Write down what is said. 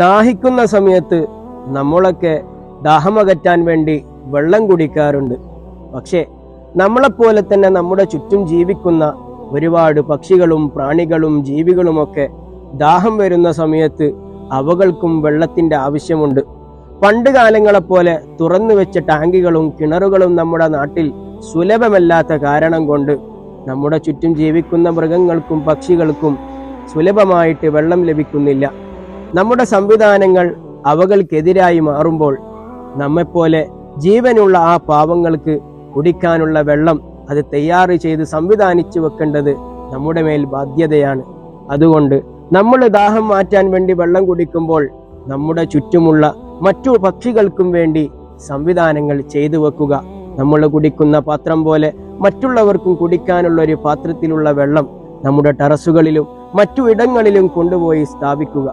ദാഹിക്കുന്ന സമയത്ത് നമ്മളൊക്കെ ദാഹമകറ്റാൻ വേണ്ടി വെള്ളം കുടിക്കാറുണ്ട്. പക്ഷേ നമ്മളെപ്പോലെ തന്നെ നമ്മുടെ ചുറ്റും ജീവിക്കുന്ന ഒരുപാട് പക്ഷികളും പ്രാണികളും ജീവികളുമൊക്കെ ദാഹം വരുന്ന സമയത്ത് അവകൾക്കും വെള്ളത്തിന്റെ ആവശ്യമുണ്ട്. പണ്ട് കാലങ്ങളെപ്പോലെ തുറന്നു വെച്ച ടാങ്കുകളും കിണറുകളും നമ്മുടെ നാട്ടിൽ സുലഭമല്ലാത്ത കാരണം കൊണ്ട് നമ്മുടെ ചുറ്റും ജീവിക്കുന്ന മൃഗങ്ങൾക്കും പക്ഷികൾക്കും സുലഭമായിട്ട് വെള്ളം ലഭിക്കുന്നില്ല. നമ്മുടെ സംവിധാനങ്ങൾ അവകൾക്കെതിരായി മാറുമ്പോൾ നമ്മെപ്പോലെ ജീവനുള്ള ആ പാവങ്ങൾക്ക് കുടിക്കാനുള്ള വെള്ളം അത് തയ്യാർ ചെയ്ത് സംവിധാനിച്ചു വെക്കേണ്ടത് നമ്മുടെ മേൽ ബാധ്യതയാണ്. അതുകൊണ്ട് നമ്മൾ ദാഹം മാറ്റാൻ വേണ്ടി വെള്ളം കുടിക്കുമ്പോൾ നമ്മുടെ ചുറ്റുമുള്ള മറ്റു പക്ഷികൾക്കും വേണ്ടി സംവിധാനങ്ങൾ ചെയ്തു വെക്കുക. നമ്മൾ കുടിക്കുന്ന പാത്രം പോലെ മറ്റുള്ളവർക്കും കുടിക്കാനുള്ള ഒരു പാത്രത്തിലുള്ള വെള്ളം നമ്മുടെ ടെറസുകളിലും മറ്റു ഇടങ്ങളിലും കൊണ്ടുപോയി സ്ഥാപിക്കുക.